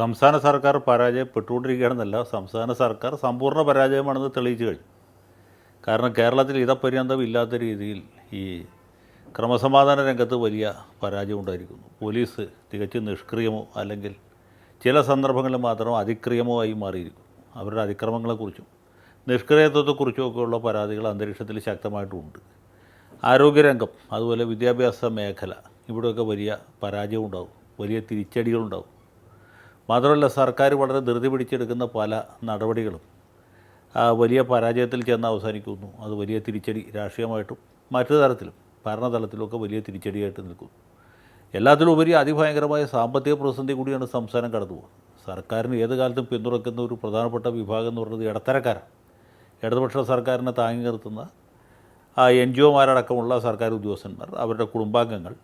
സംസ്ഥാന സർക്കാർ പരാജയപ്പെട്ടുകൊണ്ടിരിക്കുകയാണെന്നല്ല സംസ്ഥാന സർക്കാർ സമ്പൂർണ പരാജയമാണെന്ന് തെളിയിച്ചു കഴിഞ്ഞു. കാരണം കേരളത്തിൽ ഇതപര്യന്തം ഇല്ലാത്ത രീതിയിൽ ഈ ക്രമസമാധാന രംഗത്ത് വലിയ പരാജയം ഉണ്ടായിരിക്കുന്നു. പോലീസ് തികച്ചും നിഷ്ക്രിയമോ അല്ലെങ്കിൽ ചില സന്ദർഭങ്ങളിൽ മാത്രം അതിക്രിയമോ ആയി മാറിയിരിക്കുന്നു. അവരുടെ അതിക്രമങ്ങളെക്കുറിച്ചും നിഷ്ക്രിയത്വത്തെക്കുറിച്ചും ഒക്കെയുള്ള പരാതികൾ അന്തരീക്ഷത്തിൽ ശക്തമായിട്ടുണ്ട്. ആരോഗ്യരംഗം അതുപോലെ വിദ്യാഭ്യാസ മേഖല ഇവിടെയൊക്കെ വലിയ പരാജയം ഉണ്ടാവും വലിയ തിരിച്ചടികളുണ്ടാവും. മാത്രമല്ല സർക്കാർ വളരെ ധൃതി പിടിച്ചെടുക്കുന്ന പല നടപടികളും. വലിയ പരാജയത്തിൽ ചെന്ന് അവസാനിക്കുന്നു. അത് വലിയ തിരിച്ചടി രാഷ്ട്രീയമായിട്ടും മറ്റു തരത്തിലും ഭരണതലത്തിലുമൊക്കെ വലിയ തിരിച്ചടിയായിട്ട് നിൽക്കുന്നു. എല്ലാത്തിലും ഉപരി അതിഭയങ്കരമായ സാമ്പത്തിക പ്രതിസന്ധി കൂടിയാണ് സംസ്ഥാനം കടന്നു പോകുന്നത്. സർക്കാരിന് ഏത് കാലത്തും പിന്തുണയ്ക്കുന്ന ഒരു പ്രധാനപ്പെട്ട വിഭാഗം എന്ന് പറയുന്നത് ഇടത്തരക്കാരാണ്. ഇടതുപക്ഷ സർക്കാരിനെ താങ്ങി നിർത്തുന്ന എൻ ജി ഒമാരടക്കമുള്ള സർക്കാർ ഉദ്യോഗസ്ഥന്മാർ അവരുടെ കുടുംബാംഗങ്ങൾ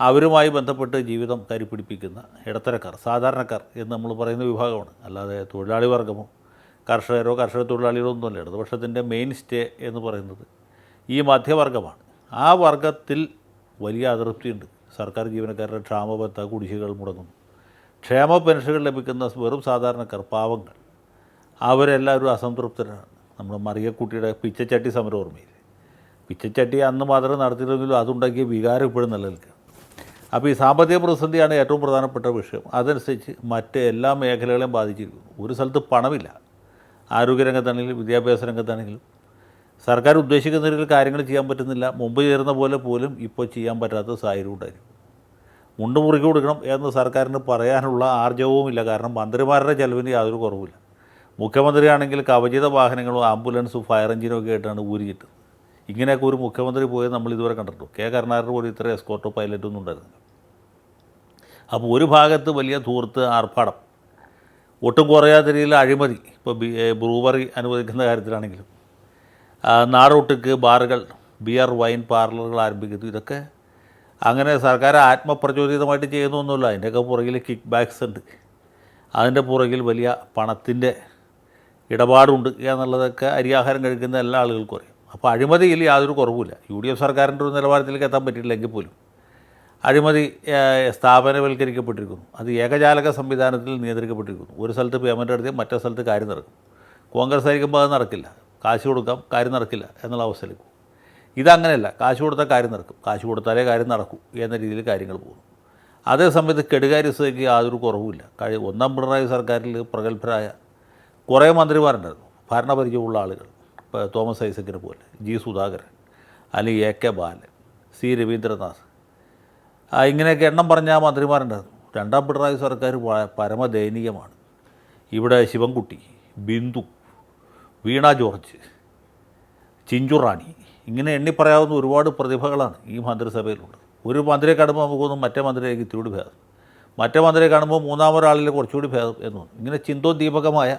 അവരുമായി ബന്ധപ്പെട്ട് ജീവിതം കരിപ്പിടിപ്പിക്കുന്ന ഇടത്തരക്കാർ സാധാരണക്കാർ എന്ന് നമ്മൾ പറയുന്ന വിഭാഗമാണ്. അല്ലാതെ തൊഴിലാളി വർഗമോ കർഷകരോ കർഷക തൊഴിലാളികളോ ഒന്നുമല്ല ഇടതുപക്ഷത്തിന്റെ മെയിൻ സ്റ്റേ എന്ന് പറയുന്നത് ഈ മധ്യവർഗമാണ്. ആ വർഗത്തിൽ വലിയ അതൃപ്തിയുണ്ട്. സർക്കാർ ജീവനക്കാരുടെ ക്ഷാമബത്ത കുടിശ്ശികൾ മുടങ്ങുന്നു. ക്ഷേമ പെൻഷനുകൾ ലഭിക്കുന്ന വെറും സാധാരണക്കാർ പാവങ്ങൾ. അവരെല്ലാവരും അസംതൃപ്തരാണ്. നമ്മൾ മറിയക്കുട്ടിയുടെ പിച്ചച്ചട്ടി സമരം ഓർമ്മയില്ലേ? പിച്ചച്ചട്ടി അന്ന് മാത്രം നടത്തിയില്ലെങ്കിലും അതുണ്ടാക്കിയ വികാരം ഇപ്പോഴും നിലനിൽക്കുക അപ്പോൾ ഈ സാമ്പത്തിക പ്രതിസന്ധിയാണ് ഏറ്റവും പ്രധാനപ്പെട്ട വിഷയം. അതനുസരിച്ച് മറ്റ് എല്ലാ മേഖലകളെയും ബാധിച്ചിരിക്കുന്നു. ഒരു സ്ഥലത്ത് പണമില്ല. ആരോഗ്യരംഗത്താണെങ്കിലും വിദ്യാഭ്യാസ രംഗത്താണെങ്കിലും. സർക്കാർ ഉദ്ദേശിക്കുന്ന രീതിയിൽ കാര്യങ്ങൾ ചെയ്യാൻ പറ്റുന്നില്ല. മുമ്പ് ചേരുന്ന പോലെ പോലും ഇപ്പോൾ ചെയ്യാൻ പറ്റാത്ത സാഹചര്യം ഉണ്ടായിരിക്കും. മുണ്ട് മുറുക്കി കൊടുക്കണം എന്ന് സർക്കാരിന് പറയാനുള്ള ആർജവുമില്ല കാരണം മന്ത്രിമാരുടെ ചെലവിന് യാതൊരു കുറവുമില്ല. മുഖ്യമന്ത്രിയാണെങ്കിൽ കവചിത വാഹനങ്ങളും ആംബുലൻസും ഫയർ എഞ്ചിനും ഒക്കെ ആയിട്ടാണ് ഊരിയിട്ട് ഇങ്ങനെയൊക്കെ ഒരു മുഖ്യമന്ത്രി പോയത് നമ്മൾ ഇതുവരെ കണ്ടിട്ടുള്ളൂ കെ. കരുണാകരൻ പോലും ഇത്ര എസ്കോർട്ടോ പൈലറ്റോ ഒന്നും ഉണ്ടായിരുന്നില്ല. അപ്പോൾ ഒരു ഭാഗത്ത് വലിയ ധൂർത്ത് ആർഭാടം. ഒട്ടും കുറയാത്ത രീതിയിൽ അഴിമതി ഇപ്പോൾ ബ്രൂവറി അനുവദിക്കുന്ന കാര്യത്തിലാണെങ്കിലും. നാടോട്ടുക്ക് ബാറുകൾ ബിയർ വൈൻ പാർലറുകൾ ആരംഭിക്കുന്നു. ഇതൊക്കെ അങ്ങനെ സർക്കാർ ആത്മപ്രചോദിതമായിട്ട് ചെയ്യുന്നൊന്നുമില്ല അതിന്റെയൊക്കെ പുറകിൽ കിക്ക് ബാക്സ് ഉണ്ട്. അതിന്റെ പുറകിൽ വലിയ പണത്തിന്റെ ഇടപാടുണ്ട് എന്നുള്ളതൊക്കെ അരിയാഹാരം കഴിക്കുന്ന എല്ലാ ആളുകൾക്കും അറിയാം. അപ്പോൾ അഴിമതിയിൽ യാതൊരു കുറവുമില്ല. യു ഡി എഫ് സർക്കാരിന്റെ ഒരു നിലവാരത്തിലേക്ക് എത്താൻ പറ്റിയില്ലെങ്കിൽ പോലും. അഴിമതി സ്ഥാപനവൽക്കരിക്കപ്പെട്ടിരിക്കുന്നു. അത് ഏകജാലക സംവിധാനത്തിൽ നിയന്ത്രിക്കപ്പെട്ടിരിക്കുന്നു. ഒരു സ്ഥലത്ത് പേയ്മെന്റ് നടത്തിയാൽ മറ്റേ സ്ഥലത്ത് കാര്യം നടക്കും. കോൺഗ്രസ് ആയിരിക്കുമ്പോൾ അത് നടക്കില്ല. കാശ് കൊടുക്കാം കാര്യം നടക്കില്ല എന്നുള്ള അവസ്ഥയിലേക്ക് ഇതങ്ങനെയല്ല. കാശ് കൊടുത്താൽ കാര്യം നടക്കും. കാശ് കൊടുത്താലേ കാര്യം നടക്കൂ എന്ന രീതിയിൽ കാര്യങ്ങൾ പോകുന്നു. അതേസമയത്ത് കെടുകാര്യസ്ഥയ്ക്ക് യാതൊരു കുറവുമില്ല. കഴി ഒന്നാം പിണറായി സർക്കാരിൽ പ്രഗത്ഭരായ കുറേ മന്ത്രിമാരുണ്ടായിരുന്നു. ഭരണപരിചയമുള്ള ആളുകൾ. ഇപ്പോൾ തോമസ് ഐസക്കിനെ പോലെ ജി സുധാകരൻ അല്ലെങ്കിൽ A K Balan C Raveendranath ഇങ്ങനെയൊക്കെ എണ്ണം പറഞ്ഞ മന്ത്രിമാരുണ്ടായിരുന്നു. രണ്ടാം പിണറായി സർക്കാർ പരമദയനീയമാണ്. ഇവിടെ ശിവൻകുട്ടി ബിന്ദു വീണ ജോർജ് ചിഞ്ചുറാണി ഇങ്ങനെ എണ്ണി പറയാവുന്ന ഒരുപാട് പ്രതിഭകളാണ് ഈ മന്ത്രിസഭയിലുള്ളത്. ഒരു മന്ത്രിയെ കാണുമ്പോൾ നമുക്ക് തോന്നും മറ്റേ മന്ത്രിയിലേക്ക് ഇത്തിരി ഭേദം. മറ്റേ മന്ത്രിയെ കാണുമ്പോൾ മൂന്നാമൊരാളിൽ കുറച്ചുകൂടി ഭേദം എന്ന് ഇങ്ങനെ ചിന്തോദ്ദീപകമായ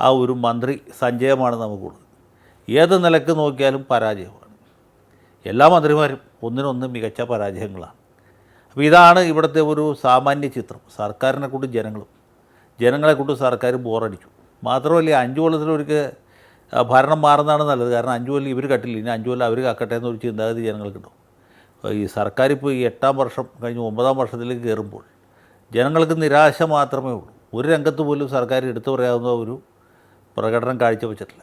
ആ ഒരു മന്ത്രി സഞ്ചയമാണ് നമുക്കുള്ളത്. ഏത് നിലയ്ക്ക് നോക്കിയാലും പരാജയമാണ്. എല്ലാ മന്ത്രിമാരും ഒന്നിനൊന്ന് മികച്ച പരാജയങ്ങളാണ്. അപ്പോൾ ഇതാണ് ഇവിടുത്തെ ഒരു സാമാന്യ ചിത്രം സർക്കാരിനെ കൊണ്ട് ജനങ്ങളും. ജനങ്ങളെ കൊണ്ട് സർക്കാർ ബോറടിച്ചു. മാത്രമല്ല അഞ്ചു കൊല്ലത്തിലൊരിക്കൽ ഭരണം മാറുന്നതാണ് നല്ലത്. കാരണം അഞ്ചു കൊല്ലം ഇവർ കട്ടില്ല. ഇനി അഞ്ചു കൊല്ലം അവർ കക്കട്ടെ എന്നൊരു ചിന്താഗതി ജനങ്ങൾക്കുണ്ടാവും അപ്പോൾ ഈ സർക്കാർ ഇപ്പോൾ ഈ എട്ടാം വർഷം കഴിഞ്ഞ് ഒമ്പതാം വർഷത്തിലേക്ക് കയറുമ്പോൾ ജനങ്ങൾക്ക് നിരാശ മാത്രമേ ഉള്ളൂ. ഒരു രംഗത്ത് പോലും സർക്കാർ എടുത്തു പറയാവുന്ന ഒരു പ്രകടനം കാഴ്ചവെച്ചിട്ടില്ല.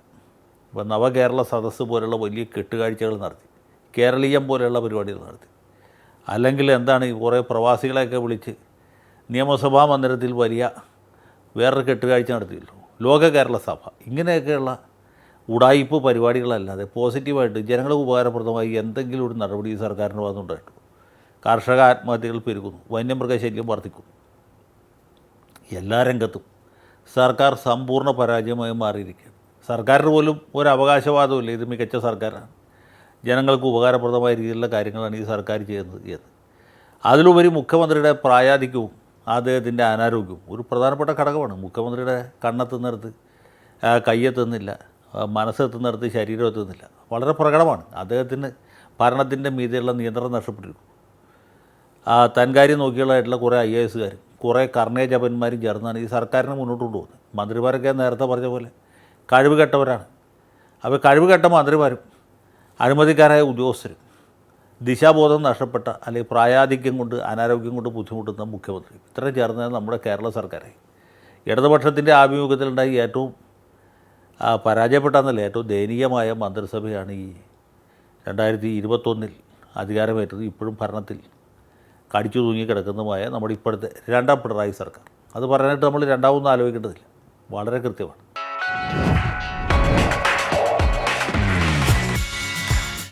ഇപ്പോൾ നവകേരള സദസ്സ് പോലുള്ള വലിയ കെട്ടുകാഴ്ചകൾ നടത്തി കേരളീയം പോലെയുള്ള പരിപാടികൾ നടത്തി. അല്ലെങ്കിൽ എന്താണ് ഈ കുറേ പ്രവാസികളെയൊക്കെ വിളിച്ച് നിയമസഭാ മന്ദിരത്തിൽ വലിയ വേറൊരു കെട്ടുകാഴ്ച നടത്തിയല്ലോ. ലോക കേരള സഭ. ഇങ്ങനെയൊക്കെയുള്ള ഉടായിപ്പ് പരിപാടികളല്ലാതെ പോസിറ്റീവായിട്ട് ജനങ്ങൾക്ക് ഉപകാരപ്രദമായി എന്തെങ്കിലും ഒരു നടപടി ഈ സർക്കാരിന്റെ വന്നുണ്ടായിട്ടുള്ളൂ കർഷക ആത്മഹത്യകൾ പെരുകുന്നു വന്യമൃഗശല്യം വർദ്ധിക്കുന്നു. എല്ലാ രംഗത്തും സർക്കാർ സമ്പൂർണ പരാജയമായി മാറിയിരിക്കുകയാണ്. സർക്കാരിന് പോലും ഒരു അവകാശവാദമില്ല ഇത് മികച്ച സർക്കാരാണ്. ജനങ്ങൾക്ക് ഉപകാരപ്രദമായ രീതിയിലുള്ള കാര്യങ്ങളാണ് ഈ സർക്കാർ ചെയ്യുന്നത് എന്ന് അതിലുപരി മുഖ്യമന്ത്രിയുടെ പ്രായാധിക്യവും അദ്ദേഹത്തിന്റെ അനാരോഗ്യവും ഒരു പ്രധാനപ്പെട്ട ഘടകമാണ്. മുഖ്യമന്ത്രിയുടെ കണ്ണെത്തുന്നിടത്ത് കയ്യെത്തുന്നില്ല മനസ്സെത്തുന്നിടത്ത് ശരീരം എത്തുന്നില്ല വളരെ പ്രകടമാണ്. അദ്ദേഹത്തിന് ഭരണത്തിന്റെ മീതെയുള്ള നിയന്ത്രണം നഷ്ടപ്പെട്ടിരിക്കും തൻകാര്യം നോക്കിയുള്ളതായിട്ടുള്ള കുറേ ഐ എ എസുകാരും കുറേ കർണേജപന്മാരും ചേർന്നാണ് ഈ സർക്കാരിനെ മുന്നോട്ട് കൊണ്ടുപോകുന്നത്. മന്ത്രിമാരൊക്കെ നേരത്തെ പറഞ്ഞ പോലെ കഴിവ് കെട്ടവരാണ് അപ്പോൾ കഴിവ് കെട്ട മന്ത്രിമാരും അഴിമതിക്കാരായ ഉദ്യോഗസ്ഥരും ദിശാബോധം നഷ്ടപ്പെട്ട അല്ലെങ്കിൽ പ്രായാധിക്യം കൊണ്ട് അനാരോഗ്യം കൊണ്ട് ബുദ്ധിമുട്ടുന്ന മുഖ്യമന്ത്രി. ഇത്രയും ചേർന്നത് നമ്മുടെ കേരള സർക്കാരെ. ഇടതുപക്ഷത്തിന്റെ ആഭിമുഖ്യത്തിലുണ്ടായി ഏറ്റവും പരാജയപ്പെട്ടെന്നല്ല ഏറ്റവും ദയനീയമായ മന്ത്രിസഭയാണ് ഈ രണ്ടായിരത്തി ഇരുപത്തൊന്നിൽ അധികാരമേറ്റത്. ഇപ്പോഴും ഭരണത്തിൽ കടിച്ചു തൂങ്ങി കിടക്കുന്നതുമായ നമ്മുടെ ഇപ്പോഴത്തെ രണ്ടാം പിണറായി സർക്കാർ. അത് പറയാനായിട്ട് നമ്മൾ രണ്ടാമൊന്നും ആലോചിക്കേണ്ടതില്ല. വളരെ കൃത്യമാണ്.